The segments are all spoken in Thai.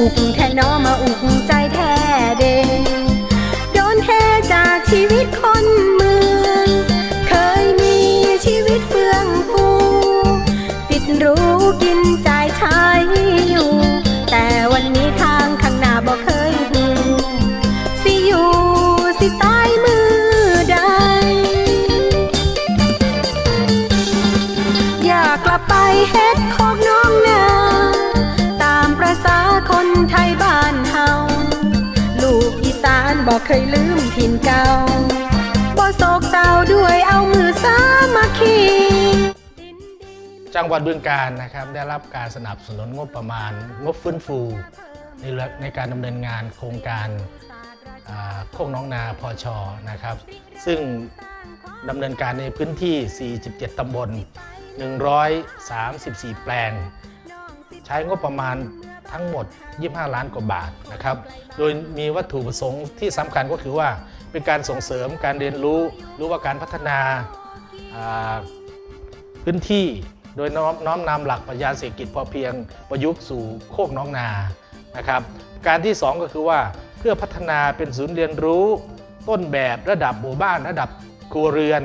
อุกแทนอ เก่าบ่โศกเศร้าด้วยเอามือสามัคคีจังหวัดบึงการนะครับได้รับการสนับสนุนงบประมาณ งบฟื้นฟู ในเรื่องในการดำเนินงานโครงการโคกน้องนาพอชอนะครับ ซึ่งดำเนินการในพื้นที่ 47 ตำบล 134 แปลง ใช้งบประมาณทั้งหมด 25 ล้านกว่าบาทนะครับ โดยมีวัตถุประสงค์ที่สำคัญก็คือว่า เป็นการส่งเสริมการเรียนรู้หรือว่าการพัฒนาพื้นที่โดยน้อมน้อมนำหลักปรัชญาเศรษฐกิจพอเพียงประยุกต์สู่โคกน้องนานะครับการที่ 2 ก็คือว่าเพื่อพัฒนาเป็นศูนย์เรียนรู้ต้นแบบระดับหมู่บ้านระดับครัวเรือน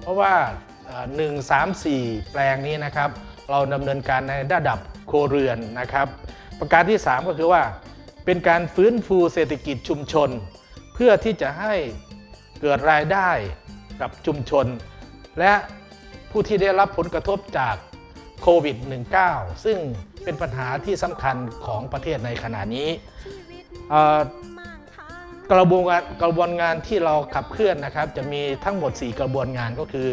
เพราะว่าเอ่อ1 3 4 แปลงนี้นะครับ เราดำเนินการในระดับครัวเรือนนะครับ ประการที่ 3 ก็คือว่าเป็นการฟื้นฟูเศรษฐกิจชุมชน เพื่อที่จะให้เกิดรายได้กับชุมชน และผู้ที่ได้รับผลกระทบจากโควิด -19 ซึ่งเป็นปัญหาที่สำคัญของประเทศในขณะนี้กระบวนการกระบวนงานที่เราขับเคลื่อนนะครับ จะมีทั้งหมด 4 กระบวนงานก็คือ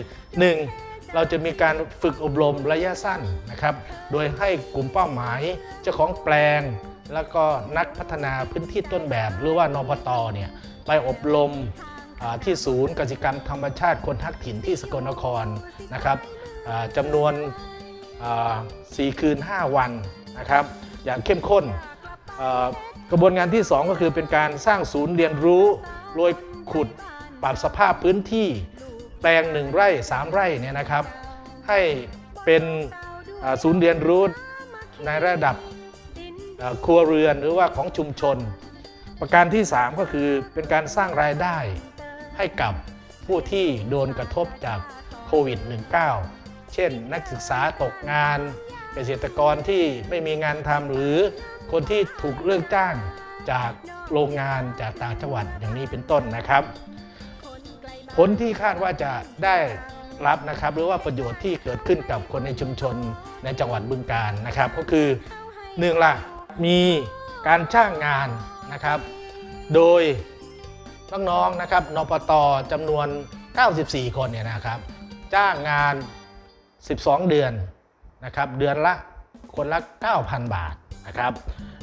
1. เราจะมีการฝึกอบรมระยะสั้นนะครับ โดยให้กลุ่มเป้าหมายเจ้าของแปลง แล้วก็นักพัฒนาพื้นที่ต้นแบบหรือว่านปตเนี่ยไปอบรมที่ศูนย์กสิกรรมธรรมชาติคนทักถิ่นที่สกลนครนะครับจำนวนอ่า4คืน 5 วันนะครับ อย่างเข้มข้นกระบวนการที่ 2 ก็คือเป็นการสร้างศูนย์เรียนรู้โดยขุดปรับสภาพพื้นที่แปลง1ไร่ 3 ไร่เนี่ยนะครับ ให้เป็นศูนย์เรียนรู้ในระดับ ครัวเรือนหรือว่าของชุมชน ประการที่ 3 ก็คือเป็นการสร้างรายได้ให้กับผู้ที่โดนกระทบจากโควิด -19 เช่น นักศึกษาตกงาน เกษตรกรที่ไม่มีงานทำหรือคนที่ถูกเลิกจ้างจากโรงงานจากต่างจังหวัดอย่างนี้เป็นต้นนะครับ ผลที่คาดว่าจะได้รับนะครับ หรือว่าประโยชน์ที่เกิดขึ้นกับคนในชุมชนในจังหวัดบึงกาฬนะครับ ก็คือหนึ่งละ มีการจ้างงานนะครับ โดยน้องๆนะครับนปตจำนวน 94 คนเนี่ยนะครับ จ้างงาน 12 เดือนนะครับ เดือนละคนละ 9,000 บาทนะครับ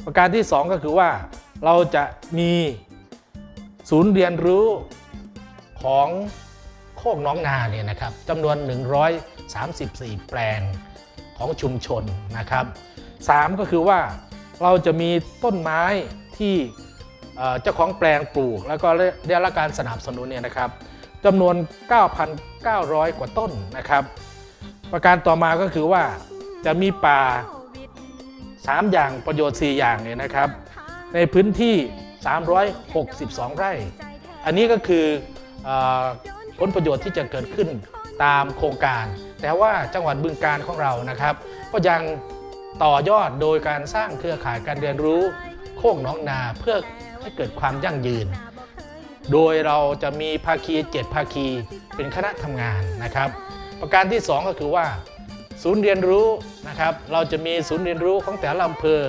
ประการที่ 2 ก็คือว่าเราจะมีศูนย์เรียนรู้ของโคกน้องนาเนี่ยนะครับจำนวน 134 แปลงของชุมชนนะครับ 3 ก็คือว่า เราจะมีต้นไม้ที่เจ้าของแปลงปลูก แล้วก็ได้รับการสนับสนุนเนี่ยนะครับจำนวน 9,900 กว่าต้นนะครับ ประการต่อมาก็คือว่าจะมีป่า 3 อย่างประโยชน์ 4 อย่างเนี่ยนะครับ ในพื้นที่ 362 ไร่ อันนี้ก็คือเออผลประโยชน์ที่จะเกิดขึ้นตามโครงการ แต่ว่าจังหวัดบึงการของเรานะครับ ก็ยัง ต่อยอดโดยการสร้างเครือข่ายการเรียนรู้โคกหน้องนาเพื่อให้เกิดความยั่งยืน โดยเราจะมีภาคีเจ็ดภาคีเป็นคณะทำงานนะครับ ประการที่ 2 ก็คือว่า ศูนย์เรียนรู้นะครับ เราจะมีศูนย์เรียนรู้ของแต่ละอำเภอ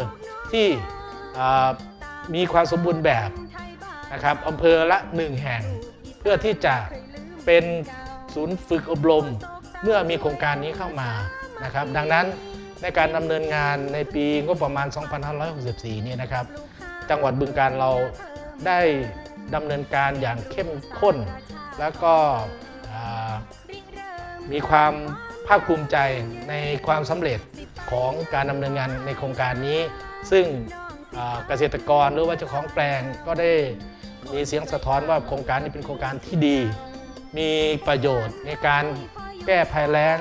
ที่มีความสมบูรณ์แบบนะครับอำเภอละ 1 แห่ง เพื่อที่จะเป็นศูนย์ฝึกอบรม เมื่อมีโครงการนี้เข้ามานะครับ ดังนั้น ในการดำเนินงานในปีงบประมาณ 2564 นี้นะครับ จังหวัดบึงการเราได้ดำเนินการอย่างเข้มข้น แล้วก็มีความภาคภูมิใจในความสำเร็จของการดำเนินงานในโครงการนี้ ซึ่งเกษตรกรหรือว่าเจ้าของแปลงก็ได้มีเสียงสะท้อนว่าโครงการนี้เป็นโครงการที่ดี มีประโยชน์ในการแก้ภัยแล้ง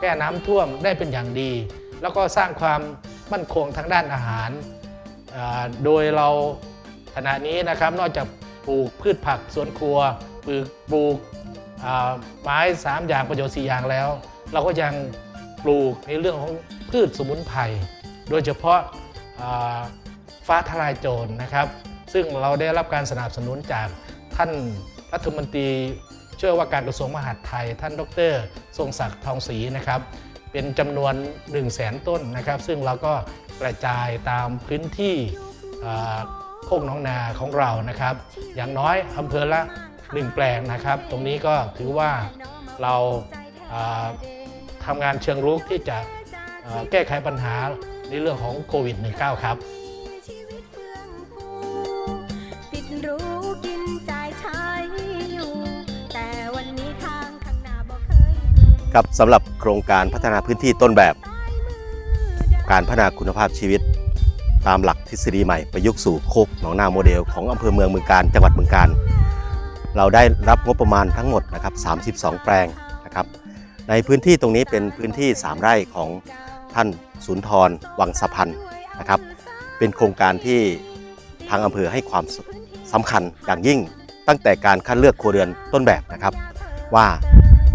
แก้น้ำท่วมได้เป็นอย่างดี แล้วก็สร้างความมั่นคงทางด้านอาหาร โดยเราขณะนี้นะครับนอกจากปลูกพืชผักสวนครัวปลูกปลูกไม้สามอย่างประโยชน์สี่อย่างแล้ว เราก็ยังปลูกในเรื่องของพืชสมุนไพรโดยเฉพาะาฟ้าทลายโจรนะครับ ซึ่งเราได้รับการสนับสนุนจากท่านรัฐมนตรีช่วยว่าการกระทรวงมหาดไทย ท่านดร ทรงศักดิ์ทองศรีนะครับ เป็นจำนวน 1 0 0 0 0แสนต้นนะครับ ซึ่งเราก็กระจายตามพื้นที่โคกน้องนาของเรานะครับ อย่างน้อยอำเภอละ 1 แปลงนะครับ ตรงนี้ก็ถือว่าเราาทำงานเชิงรุกที่จะแก้ไขปัญหาในเรื่องของโควิด -19 ครับ ครับสำหรับโครงการพัฒนาพื้นที่ต้นแบบ การพัฒนาคุณภาพชีวิต ตามหลักทฤษฎีใหม่ประยุกต์สู่โคกหนองนาโมเดลของอำเภอเมืองเมืองการจังหวัดเมืองการ เราได้รับงบประมาณทั้งหมดนะครับ 32 แปลงนะครับ ในพื้นที่ตรงนี้เป็นพื้นที่ 3 ไร่ของท่านสุนทรวังสะพันนะครับ เป็นโครงการที่ทางอำเภอให้ความสำคัญอย่างยิ่งตั้งแต่การคัดเลือกครัวเรือนต้นแบบนะครับ ว่า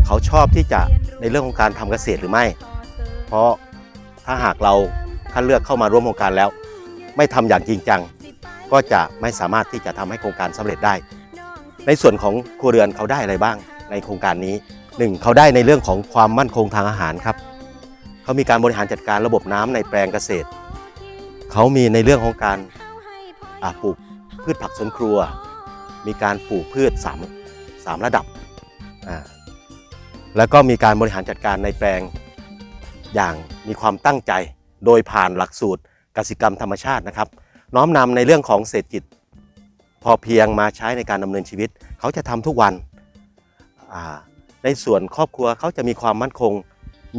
เขาชอบที่จะ ในเรื่องของการทำเกษตรหรือไม่ เพราะถ้าหากเราคัดเลือกเข้ามาร่วมโครงการแล้ว ไม่ทำอย่างจริงจัง ก็จะไม่สามารถที่จะทำให้โครงการสำเร็จได้ ในส่วนของครัวเรือนเขาได้อะไรบ้าง ในโครงการนี้หนึ่งเขาได้ในเรื่องของความมั่นคงทางอาหารครับ เขามีการบริหารจัดการระบบน้ำในแปลงเกษตร เขามีในเรื่องของการปลูกพืชผักสวนครัว มีการปลูกพืชสามสามระดับอ่า แล้วก็มีการบริหารจัดการในแปลงอย่างมีความตั้งใจ โดยผ่านหลักสูตรกสิกรรมธรรมชาตินะครับ น้อมนำในเรื่องของเศรษฐกิจ พอเพียงมาใช้ในการดำเนินชีวิต เขาจะทำทุกวันในส่วนครอบครัวเขาจะมีความมั่นคง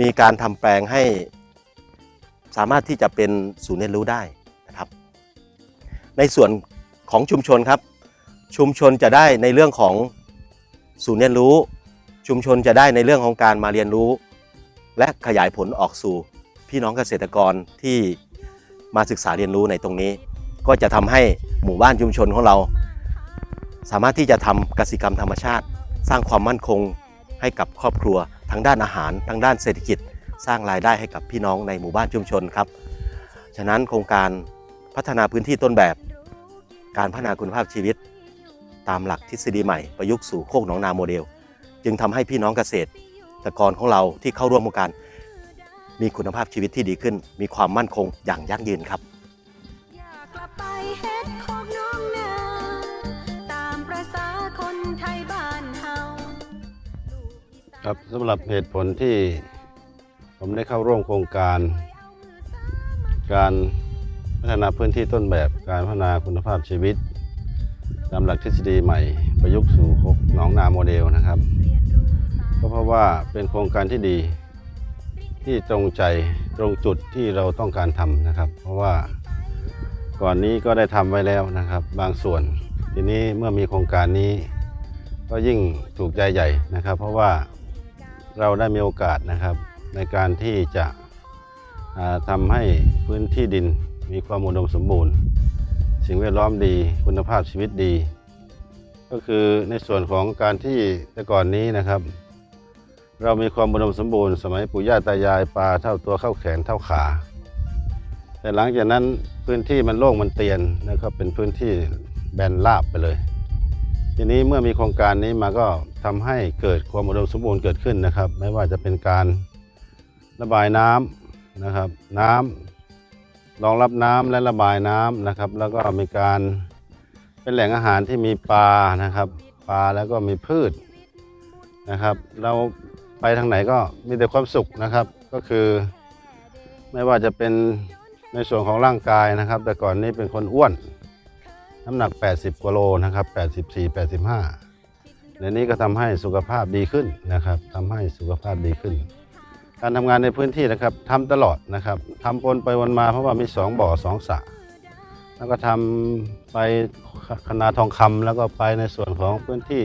มีการทำแปลงให้ สามารถที่จะเป็นศูนย์เรียนรู้ได้นะครับ ในส่วนของชุมชนครับ ชุมชนจะได้ในเรื่องของศูนย์เรียนรู้ ชุมชนจะได้ในเรื่องของการมาเรียนรู้ และขยายผลออกสู่พี่น้องเกษตรกรที่มาศึกษาเรียนรู้ในตรงนี้ ก็จะทำให้หมู่บ้านชุมชนของเรา สามารถที่จะทำกสิกรรมธรรมชาติ สร้างความมั่นคงให้กับครอบครัวทั้งด้านอาหารทั้งด้านเศรษฐกิจ สร้างรายได้ให้กับพี่น้องในหมู่บ้านชุมชนครับ ฉะนั้นโครงการพัฒนาพื้นที่ต้นแบบ การพัฒนาคุณภาพชีวิต ตามหลักทฤษฎีใหม่ประยุกต์สู่โคกหนองนาโมเดล จึงทำให้พี่น้องเกษตรกรของเราที่เข้าร่วมโครงการ มีคุณภาพชีวิตที่ดีขึ้น มีความมั่นคงอย่างยั่งยืนครับคนไทยบ้านเฮาลูกอีสานครับสำหรับเหตุผลที่ผมได้เข้าร่วมโครงการ การพัฒนาพื้นที่ต้นแบบการพัฒนาคุณภาพชีวิต ตามหลักทฤษฎีใหม่ ประยุกต์สู่โคกหนองนาโมเดลนะครับ ว่าเป็นโครงการที่ดีที่ตรงใจตรงจุดที่เราต้องการทำนะครับ เพราะว่าก่อนนี้ก็ได้ทำไว้แล้วนะครับ บางส่วน ทีนี้เมื่อมีโครงการนี้ ก็ยิ่งถูกใจใหญ่นะครับ เพราะว่าเราได้มีโอกาสนะครับ ในการที่จะทำให้พื้นที่ดินมีความอุดมสมบูรณ์ สิ่งแวดล้อมดีคุณภาพชีวิตดี ก็คือในส่วนของการที่แต่ก่อนนี้นะครับ เรามีความอุดมสมบูรณ์สมัยปู่ย่าตายายปลาเท่าตัวเข้าแขนเท่าขา แต่หลังจากนั้นพื้นที่มันโล่งมันเตียนนะครับเป็นพื้นที่แบนราบไปเลย ทีนี้เมื่อมีโครงการนี้มาก็ทำให้เกิดความอุดมสมบูรณ์เกิดขึ้นนะครับ ไม่ว่าจะเป็นการระบายน้ำนะครับ น้ำรองรับน้ำและระบายน้ำนะครับ แล้วก็มีการเป็นแหล่งอาหารที่มีปลานะครับ ปลาแล้วก็มีพืชนะครับ เรา ไปทางไหนก็มีแต่ความสุขนะครับ ก็คือไม่ว่าจะเป็นในส่วนของร่างกายนะครับ แต่ก่อนนี้เป็นคนอ้วน น้ำหนัก 80กว่าโลนะครับ84 85ในนี้ก็ทำให้สุขภาพดีขึ้นนะครับทำให้สุขภาพดีขึ้น การทำงานในพื้นที่นะครับทำตลอดนะครับทำปนไปวนมาเพราะว่ามี 2 บ่อ2สระแล้วก็ทำไปคณาทองคำแล้วก็ไปในส่วนของพื้นที่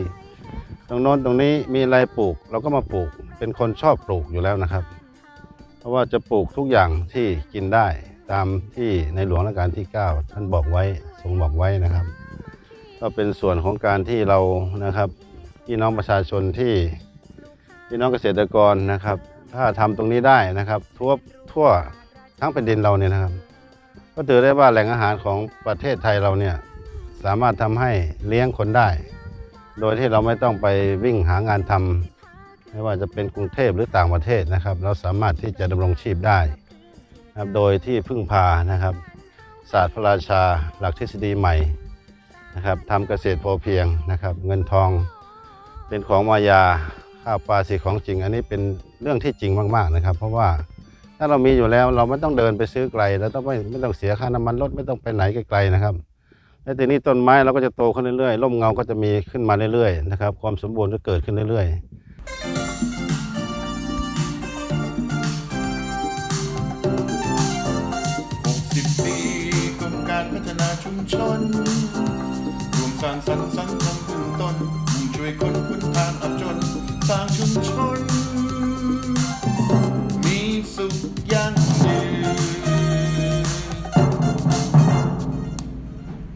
ตรงโน้นตรงนี้มีอะไรปลูก เราก็มาปลูกเป็นคนชอบปลูกอยู่แล้วนะครับ เพราะว่าจะปลูกทุกอย่างที่กินได้ตามที่ในหลวงรัชกาลที่ 9 ท่านบอกไว้ทรงบอกไว้นะครับ ก็เป็นส่วนของการที่เรานะครับพี่น้องประชาชนที่พี่น้องเกษตรกรนะครับ ถ้าทำตรงนี้ได้นะครับทั่วทั่วทั้งแผ่นดินเราเนี่ยนะครับ ก็ถือได้ว่าแหล่งอาหารของประเทศไทยเราเนี่ยสามารถทำให้เลี้ยงคนได้ โดยที่เราไม่ต้องไปวิ่งหางานทำไม่ว่าจะเป็นกรุงเทพหรือต่างประเทศนะครับ เราสามารถที่จะดำรงชีพได้นะครับโดยที่พึ่งพานะครับ ศาสตร์พระราชาหลักทฤษฎีใหม่นะครับทำเกษตรพอเพียงนะครับ เงินทองเป็นของมายาข้าวปลาสีของจริง อันนี้เป็นเรื่องที่จริงมากๆนะครับ เพราะว่าถ้าเรามีอยู่แล้วเราไม่ต้องเดินไปซื้อไกล แล้วต้องไม่ไม่ต้องเสียค่าน้ำมันรถไม่ต้องไปไหนไกลๆนะครับ และทีนี้ต้นไม้เราก็จะโตขึ้นเรื่อยๆร่มเงาก็จะมีขึ้นมาเรื่อยๆนะครับ ความสมบูรณ์ก็เกิดขึ้นเรื่อยๆ60ปีกรมการพัฒนาชุมชนรวมสร้างสรรค์สังคมขึ้นต้นช่วยคนคุณทางอ